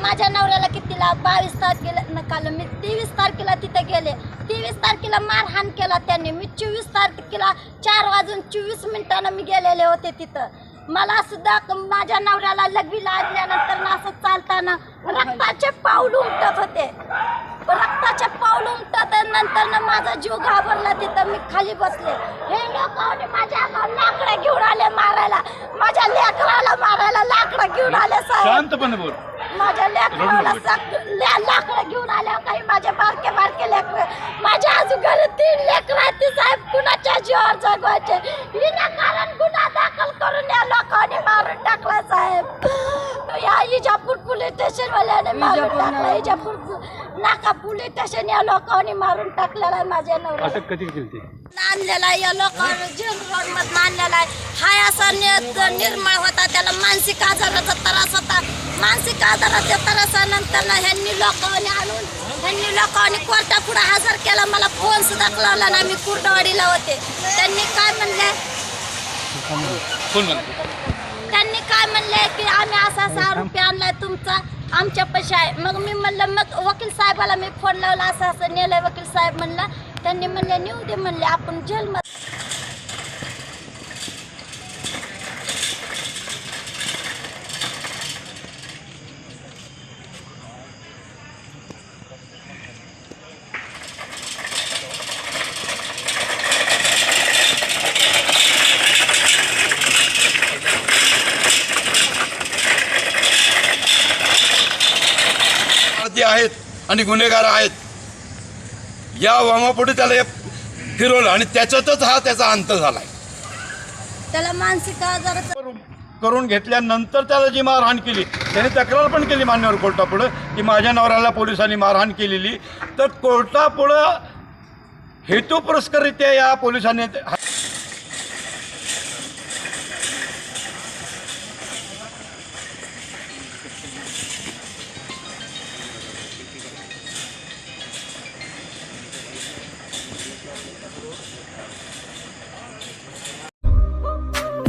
माझ्या नवऱ्याला कितीला बावीस तारखेला काल मी तेवीस तारखेला तिथे गेले. तेवीस तारखेला मारहाण केला त्यांनी. मी चोवीस तारखेला चार वाजून चोवीस मिनिटानं मी गेलेले होते तिथं. मला सुद्धा माझ्या नवऱ्याला लघवी लागल्यानंतर ना असं चालताना रक्ताचे पाऊल उमटत होते. रक्ताचे पाऊल उमटत नंतर ना माझा जीव घाबरला तिथं. मी खाली बसले. हे लोक माझ्या लाकडं घेऊन आले मारायला. माझ्या लेकराला मारायला लाकडं घेऊन आले साहेब. शांतपणे बोल. माझ्या लेकराला लाकडं घेऊन आल्या काही माझे बारके बारके लेकर. माझ्या आजूबाजू तीन लेकर आहेत ते साहेब कुणाच्या जीवावर जगवायचे? विनाकारण गुन्हा दाखल करून या लोकांनी मारून टाकला साहेब. या इजापूर पोलीस स्टेशन वाल्याने मारून टाकला इजापूर नाका पोलीस स्टेशन या लोकांनी मारून टाकलेला आहे माझ्या नवरा अटक कधी केली आणलेला आहे या लोकांना जेल रोड मधून आणलेला आहे. हाय असा नि- निर्मळ होता त्याला मानसिक आजाराचा त्रास होता. मानसिक आजाराच्या त्रासानंतर ना ह्यांनी लोकांनी आणून ह्यांनी लोकांनी कोर्टापुढे हजर केला. मला फोन सुद्धा लावला ना मी कुर्डवाडीला होते. त्यांनी काय म्हणले? त्यांनी काय म्हणले की आम्ही असा असा आरोपी आणलाय तुमचा. आमच्या पैसे आहे. मग मी म्हणलं मग वकील साहेबाला मी फोन लावला. असं असं नेलंय वकील साहेब म्हणला. त्यांनी म्हणले नेऊ दे म्हणले. आपण जेलमध्ये आहेत आणि गुन्हेगार आहेत. या वामापुढे त्याला हे फिरवलं आणि त्याच्यातच हा त्याचा अंत झालाय. त्याला मानसिक आजाराचा करून- करून घेतल्यानंतर त्याला जी मारहाण केली त्याने तक्रार पण केली मान्यवर कोर्टापुढं की माझ्या नवऱ्याला पोलिसांनी मारहाण केलेली. तर कोर्टापुढं हेतू पुरस्करित्या या पोलिसांनी